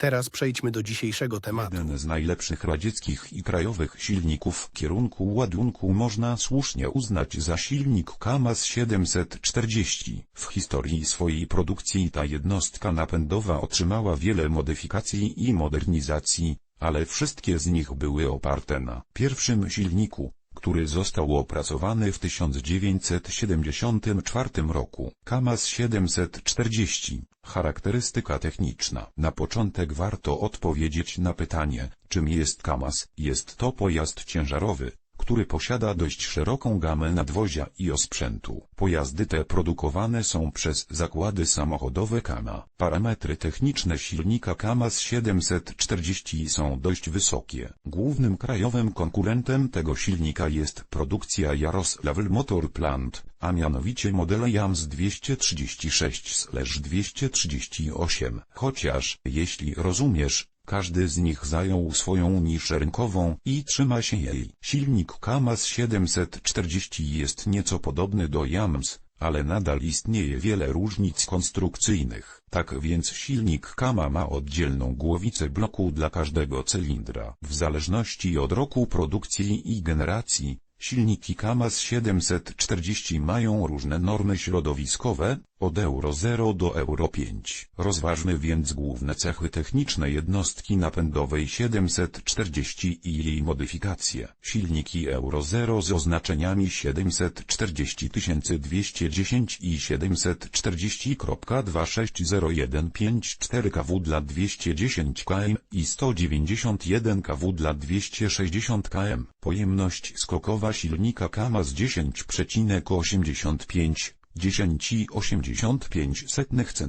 Teraz przejdźmy do dzisiejszego tematu. Jeden z najlepszych radzieckich i krajowych silników w kierunku ładunku można słusznie uznać za silnik KAMAZ 740. W historii swojej produkcji ta jednostka napędowa otrzymała wiele modyfikacji i modernizacji, ale wszystkie z nich były oparte na pierwszym silniku, który został opracowany w 1974 roku. KAMAZ 740. Charakterystyka techniczna. Na początek warto odpowiedzieć na pytanie, czym jest KAMAZ. Jest to pojazd ciężarowy, który posiada dość szeroką gamę nadwozia i osprzętu. Pojazdy te produkowane są przez zakłady samochodowe KAMA. Parametry techniczne silnika KAMAZ 740 są dość wysokie. Głównym krajowym konkurentem tego silnika jest produkcja Jarosław Motor Plant, a mianowicie modele JAMS 236-238. Chociaż, jeśli rozumiesz, każdy z nich zajął swoją niszę rynkową i trzyma się jej. Silnik KAMAZ 740 jest nieco podobny do JAMS, ale nadal istnieje wiele różnic konstrukcyjnych. Tak więc silnik KAMA ma oddzielną głowicę bloku dla każdego cylindra. W zależności od roku produkcji i generacji, silniki KAMAZ 740 mają różne normy środowiskowe, od Euro 0 do Euro 5. Rozważmy więc główne cechy techniczne jednostki napędowej 740 i jej modyfikacje. Silniki Euro 0 z oznaczeniami 740210 i 740.26015 kW dla 210 km i 191 kW dla 260 km. Pojemność skokowa silnika KAMAZ 10,85 10,85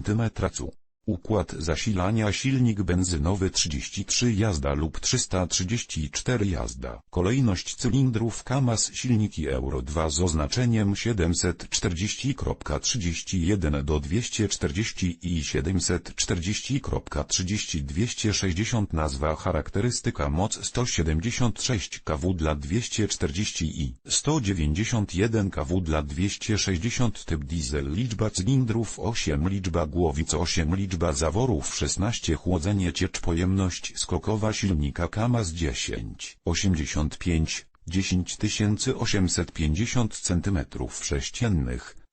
cm. Układ zasilania silnik benzynowy 33 jazda lub 334 jazda. Kolejność cylindrów KAMAZ silniki Euro 2 z oznaczeniem 740.30 do 240 i 740.30 260 Nazwa charakterystyka moc 176 kW dla 240 i 191 kW dla 260 Typ diesel Liczba cylindrów 8 Liczba głowic 8 Liczba zaworów 16 Chłodzenie ciecz Pojemność skokowa silnika KAMAZ 10 85 10850 cm3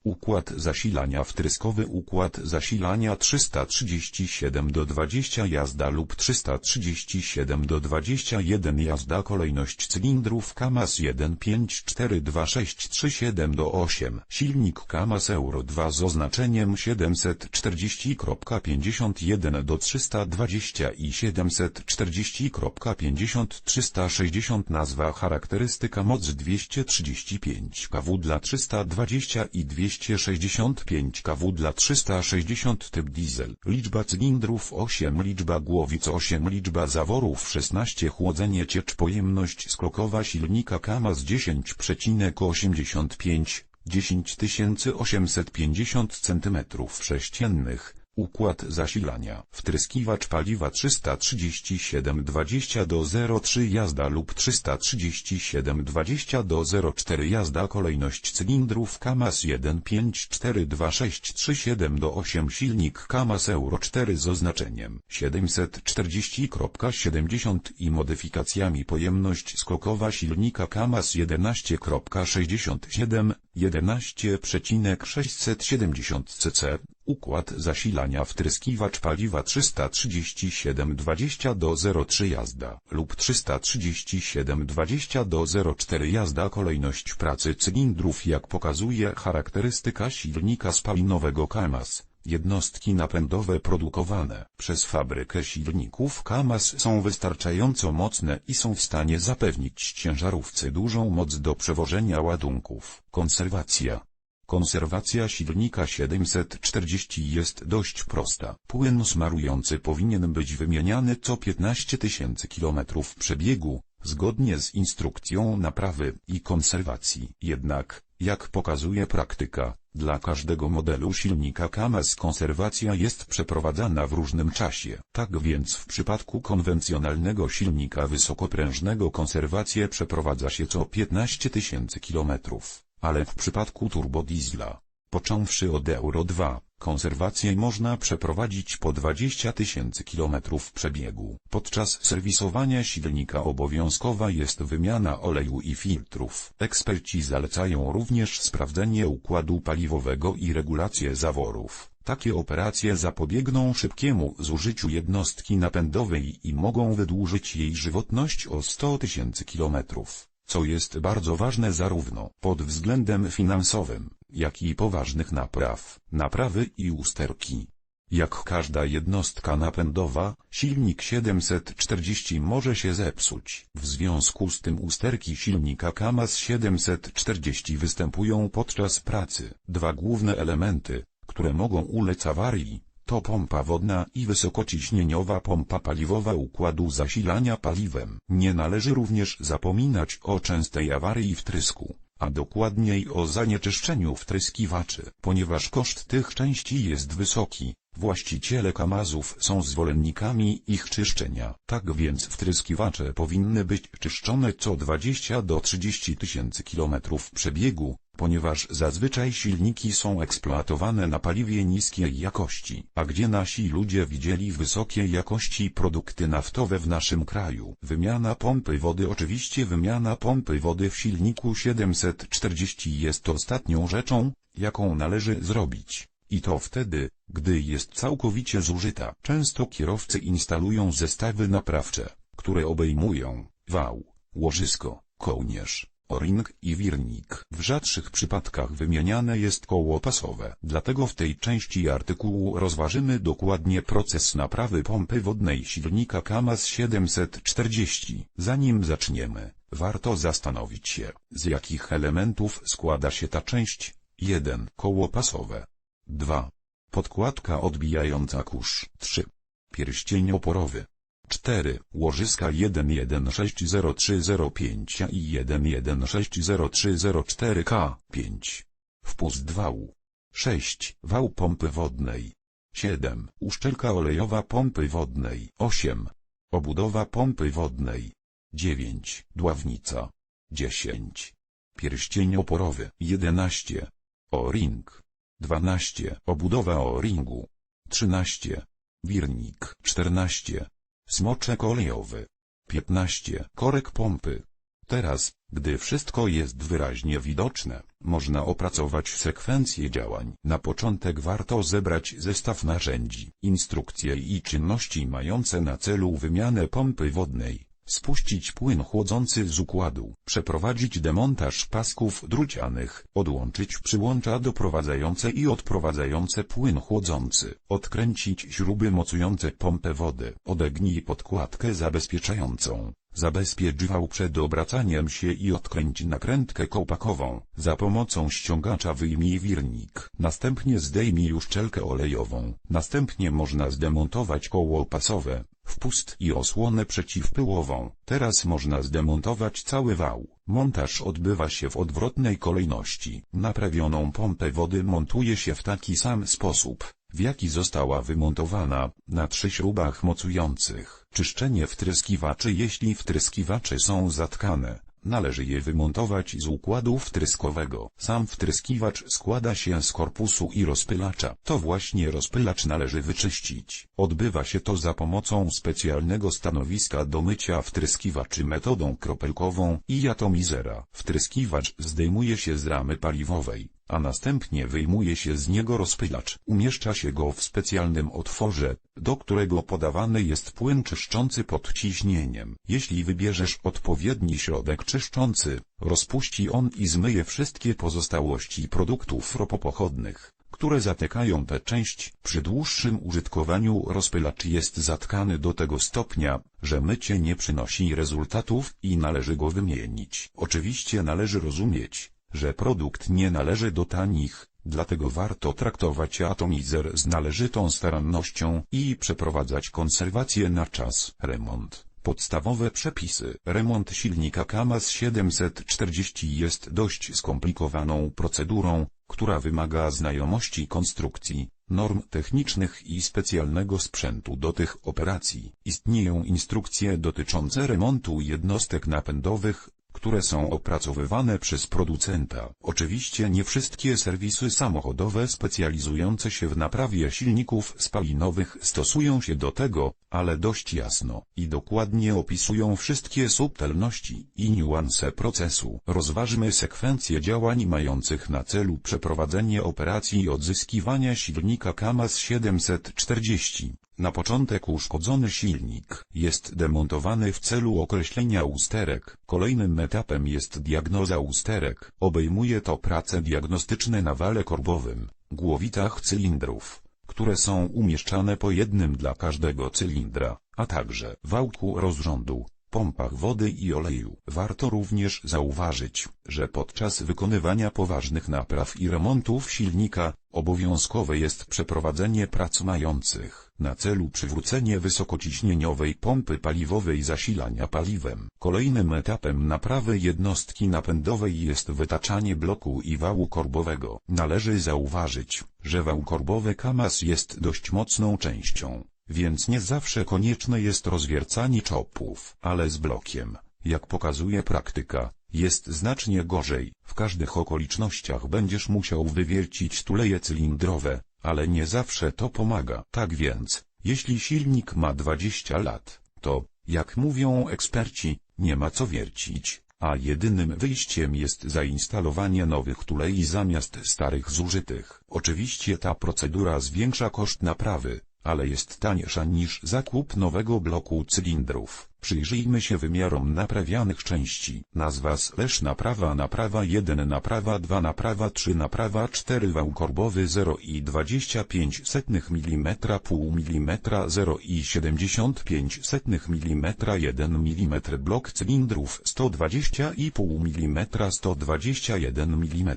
Układ zasilania wtryskowy Układ zasilania 337 do 20 jazda lub 337 do 21 jazda Kolejność cylindrów KAMAZ 1542637 do 8 Silnik KAMAZ Euro 2 z oznaczeniem 740.51 do 320 i 740.50 360 Nazwa charakterystyka moc 235 kW dla 320 i 200 265 kW dla 360 typ diesel. Liczba cylindrów 8 Liczba głowic 8 Liczba zaworów 16 Chłodzenie ciecz Pojemność skokowa silnika KAMAZ 10,85 10850 cm3 Układ zasilania. Wtryskiwacz paliwa 337-20 do 03 jazda lub 337-20 do 04 jazda. Kolejność cylindrów KAMAZ 1542637 do 8 Silnik KAMAZ Euro 4 z oznaczeniem 740.70 i modyfikacjami. Pojemność skokowa silnika KAMAZ 11.67 11,670 cc Układ zasilania wtryskiwacz paliwa 337-20 do 03 jazda lub 337-20 do 04 jazda Kolejność pracy cylindrów jak pokazuje charakterystyka silnika spalinowego KAMAZ. Jednostki napędowe produkowane przez fabrykę silników KAMAZ są wystarczająco mocne i są w stanie zapewnić ciężarówce dużą moc do przewożenia ładunków. Konserwacja Konserwacja silnika 740 jest dość prosta. Płyn smarujący powinien być wymieniany co 15 tysięcy kilometrów przebiegu, zgodnie z instrukcją naprawy i konserwacji. Jednak, jak pokazuje praktyka, dla każdego modelu silnika KAMAZ konserwacja jest przeprowadzana w różnym czasie. Tak więc w przypadku konwencjonalnego silnika wysokoprężnego konserwację przeprowadza się co 15 tysięcy kilometrów, ale w przypadku turbodiesla, począwszy od Euro 2, konserwację można przeprowadzić po 20 tysięcy kilometrów przebiegu. Podczas serwisowania silnika obowiązkowa jest wymiana oleju i filtrów. Eksperci zalecają również sprawdzenie układu paliwowego i regulację zaworów. Takie operacje zapobiegną szybkiemu zużyciu jednostki napędowej i mogą wydłużyć jej żywotność o 100 tysięcy kilometrów co jest bardzo ważne zarówno pod względem finansowym, jak i poważnych napraw, naprawy i usterki. Jak każda jednostka napędowa, silnik 740 może się zepsuć. W związku z tym usterki silnika KAMAZ 740 występują podczas pracy. Dwa główne elementy, które mogą ulec awarii, to pompa wodna i wysokociśnieniowa pompa paliwowa układu zasilania paliwem. Nie należy również zapominać o częstej awarii wtrysku, a dokładniej o zanieczyszczeniu wtryskiwaczy. Ponieważ koszt tych części jest wysoki, właściciele kamazów są zwolennikami ich czyszczenia. Tak więc wtryskiwacze powinny być czyszczone co 20 do 30 tysięcy kilometrów przebiegu, ponieważ zazwyczaj silniki są eksploatowane na paliwie niskiej jakości. A gdzie nasi ludzie widzieli wysokiej jakości produkty naftowe w naszym kraju? Wymiana pompy wody Oczywiście wymiana pompy wody w silniku 740 jest ostatnią rzeczą, jaką należy zrobić. I to wtedy, gdy jest całkowicie zużyta. Często kierowcy instalują zestawy naprawcze, które obejmują wał, łożysko, kołnierz, o-ring i wirnik. W rzadszych przypadkach wymieniane jest koło pasowe. Dlatego w tej części artykułu rozważymy dokładnie proces naprawy pompy wodnej silnika KAMAZ 740. Zanim zaczniemy, warto zastanowić się, z jakich elementów składa się ta część. 1. Koło pasowe. 2. Podkładka odbijająca kurz. 3. Pierścień oporowy. 4. Łożyska 116035 i 11603004K. 5. Wpust wału. 6. Wał pompy wodnej. 7. Uszczelka olejowa pompy wodnej. 8. Obudowa pompy wodnej. 9. Dławnica. 10. Pierścień oporowy. 11. O-ring. 12. Obudowa o-ringu. 13. Wirnik. 14. Smoczek olejowy. 15. Korek pompy. Teraz, gdy wszystko jest wyraźnie widoczne, można opracować sekwencję działań. Na początek warto zebrać zestaw narzędzi, instrukcje i czynności mające na celu wymianę pompy wodnej. Spuścić płyn chłodzący z układu, przeprowadzić demontaż pasków drucianych, odłączyć przyłącza doprowadzające i odprowadzające płyn chłodzący, odkręcić śruby mocujące pompę wody, odegnij podkładkę zabezpieczającą, zabezpiecz wał przed obracaniem się i odkręć nakrętkę kołpakową, za pomocą ściągacza wyjmij wirnik, następnie zdejmij uszczelkę olejową, następnie można zdemontować koło pasowe, wpust i osłonę przeciwpyłową. Teraz można zdemontować cały wał. Montaż odbywa się w odwrotnej kolejności. Naprawioną pompę wody montuje się w taki sam sposób, w jaki została wymontowana, na trzy śrubach mocujących. Czyszczenie wtryskiwaczy Jeśli wtryskiwacze są zatkane, należy je wymontować z układu wtryskowego. Sam wtryskiwacz składa się z korpusu i rozpylacza. To właśnie rozpylacz należy wyczyścić. Odbywa się to za pomocą specjalnego stanowiska do mycia wtryskiwaczy metodą kropelkową i atomizera. Wtryskiwacz zdejmuje się z ramy paliwowej a następnie wyjmuje się z niego rozpylacz. Umieszcza się go w specjalnym otworze, do którego podawany jest płyn czyszczący pod ciśnieniem. Jeśli wybierzesz odpowiedni środek czyszczący, rozpuści on i zmyje wszystkie pozostałości produktów ropopochodnych które zatykają tę część. Przy dłuższym użytkowaniu rozpylacz jest zatkany do tego stopnia, że mycie nie przynosi rezultatów i należy go wymienić. Oczywiście należy rozumieć, że produkt nie należy do tanich, dlatego warto traktować atomizer z należytą starannością i przeprowadzać konserwację na czas. Remont, Podstawowe przepisy. Remont silnika KAMAZ 740 jest dość skomplikowaną procedurą, która wymaga znajomości konstrukcji, norm technicznych i specjalnego sprzętu do tych operacji. Istnieją instrukcje dotyczące remontu jednostek napędowych, które są opracowywane przez producenta. Oczywiście nie wszystkie serwisy samochodowe specjalizujące się w naprawie silników spalinowych stosują się do tego, ale dość jasno i dokładnie opisują wszystkie subtelności i niuanse procesu. Rozważmy sekwencję działań mających na celu przeprowadzenie operacji odzyskiwania silnika KAMAZ 740. Na początek uszkodzony silnik jest demontowany w celu określenia usterek. Kolejnym etapem jest diagnoza usterek. Obejmuje to prace diagnostyczne na wale korbowym, głowitach cylindrów, które są umieszczane po jednym dla każdego cylindra, a także wałku rozrządu, pompach wody i oleju. Warto również zauważyć, że podczas wykonywania poważnych napraw i remontów silnika, obowiązkowe jest przeprowadzenie prac mających na celu przywrócenie wysokociśnieniowej pompy paliwowej zasilania paliwem. Kolejnym etapem naprawy jednostki napędowej jest wytaczanie bloku i wału korbowego. Należy zauważyć, że wał korbowy KAMAZ jest dość mocną częścią, więc nie zawsze konieczne jest rozwiercanie czopów, ale z blokiem, jak pokazuje praktyka, jest znacznie gorzej. W każdych okolicznościach będziesz musiał wywiercić tuleje cylindrowe, ale nie zawsze to pomaga. Tak więc, jeśli silnik ma 20 lat, to, jak mówią eksperci, nie ma co wiercić, a jedynym wyjściem jest zainstalowanie nowych tulei zamiast starych zużytych. Oczywiście ta procedura zwiększa koszt naprawy, ale jest tańsza niż zakup nowego bloku cylindrów. Przyjrzyjmy się wymiarom naprawianych części. Nazwa slash naprawa naprawa 1 naprawa 2 naprawa 3 naprawa 4 wał korbowy 0 i 25 setnych mm pół mm 0 i 75 setnych mm 1 mm blok cylindrów 120,5 mm 121 mm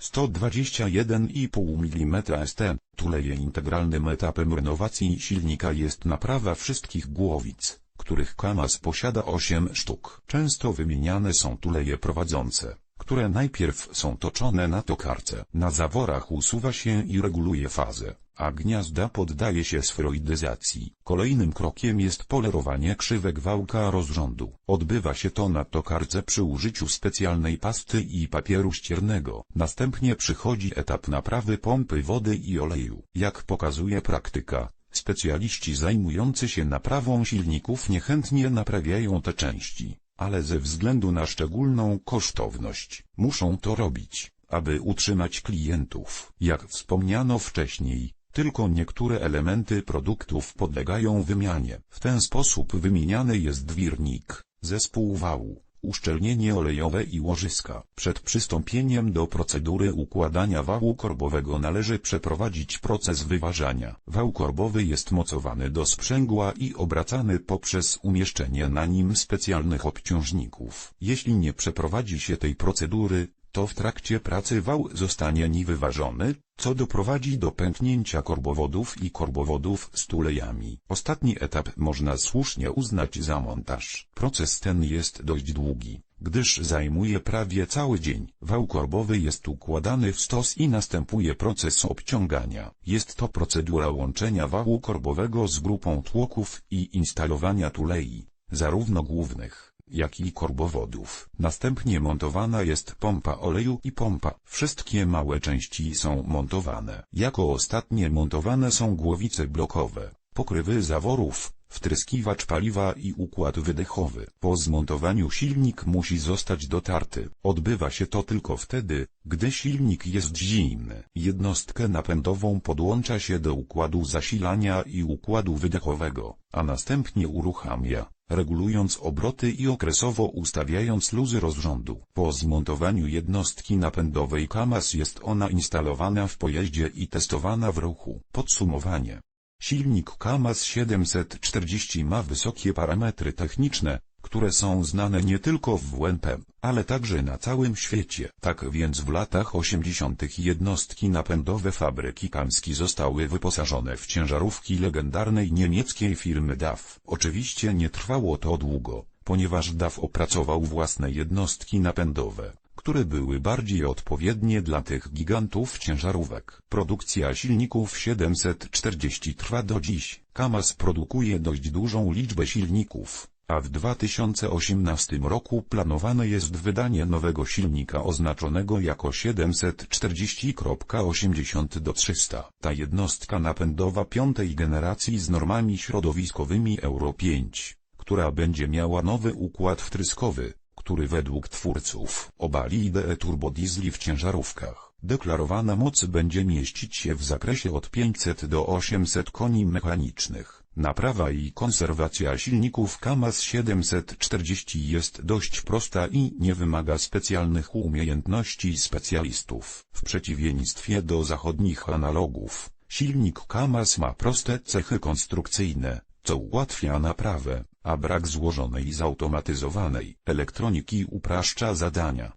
121,5 mm ST Tuleje integralnym etapem renowacji silnika jest naprawa wszystkich głowic, których KAMAZ posiada 8 sztuk. Często wymieniane są tuleje prowadzące, które najpierw są toczone na tokarce. Na zaworach usuwa się i reguluje fazę, a gniazda poddaje się sferoidyzacji. Kolejnym krokiem jest polerowanie krzywek wałka rozrządu. Odbywa się to na tokarce przy użyciu specjalnej pasty i papieru ściernego. Następnie przychodzi etap naprawy pompy wody i oleju. Jak pokazuje praktyka, specjaliści zajmujący się naprawą silników niechętnie naprawiają te części, ale ze względu na szczególną kosztowność, muszą to robić, aby utrzymać klientów. Jak wspomniano wcześniej, tylko niektóre elementy produktów podlegają wymianie. W ten sposób wymieniany jest wirnik, zespół wału, uszczelnienie olejowe i łożyska. Przed przystąpieniem do procedury układania wału korbowego należy przeprowadzić proces wyważania. Wał korbowy jest mocowany do sprzęgła i obracany poprzez umieszczenie na nim specjalnych obciążników. Jeśli nie przeprowadzi się tej procedury, to w trakcie pracy wał zostanie niewyważony, co doprowadzi do pęknięcia korbowodów i korbowodów z tulejami. Ostatni etap można słusznie uznać za montaż. Proces ten jest dość długi, gdyż zajmuje prawie cały dzień. Wał korbowy jest układany w stos i następuje proces obciągania. Jest to procedura łączenia wału korbowego z grupą tłoków i instalowania tulei, zarówno głównych, jak i korbowodów. Następnie montowana jest pompa oleju i pompa. Wszystkie małe części są montowane. Jako ostatnie montowane są głowice blokowe, pokrywy zaworów, wtryskiwacz paliwa i układ wydechowy. Po zmontowaniu silnik musi zostać dotarty. Odbywa się to tylko wtedy, gdy silnik jest zimny. Jednostkę napędową podłącza się do układu zasilania i układu wydechowego, a następnie uruchamia regulując obroty i okresowo ustawiając luzy rozrządu. Po zmontowaniu jednostki napędowej KAMAZ jest ona instalowana w pojeździe i testowana w ruchu. Podsumowanie. Silnik KAMAZ 740 ma wysokie parametry techniczne, które są znane nie tylko w WNP, ale także na całym świecie. Tak więc w latach 80. jednostki napędowe fabryki Kamski zostały wyposażone w ciężarówki legendarnej niemieckiej firmy DAF. Oczywiście nie trwało to długo, ponieważ DAF opracował własne jednostki napędowe które były bardziej odpowiednie dla tych gigantów ciężarówek. Produkcja silników 740 trwa do dziś. Kamaz produkuje dość dużą liczbę silników, a w 2018 roku planowane jest wydanie nowego silnika oznaczonego jako 740.80 do 300. Ta jednostka napędowa piątej generacji z normami środowiskowymi Euro 5, która będzie miała nowy układ wtryskowy, który według twórców obali ideę turbodiesli w ciężarówkach. Deklarowana moc będzie mieścić się w zakresie od 500 do 800 koni mechanicznych. Naprawa i konserwacja silników KAMAZ 740 jest dość prosta i nie wymaga specjalnych umiejętności specjalistów. W przeciwieństwie do zachodnich analogów, silnik KAMAZ ma proste cechy konstrukcyjne, co ułatwia naprawę, a brak złożonej zautomatyzowanej elektroniki upraszcza zadania.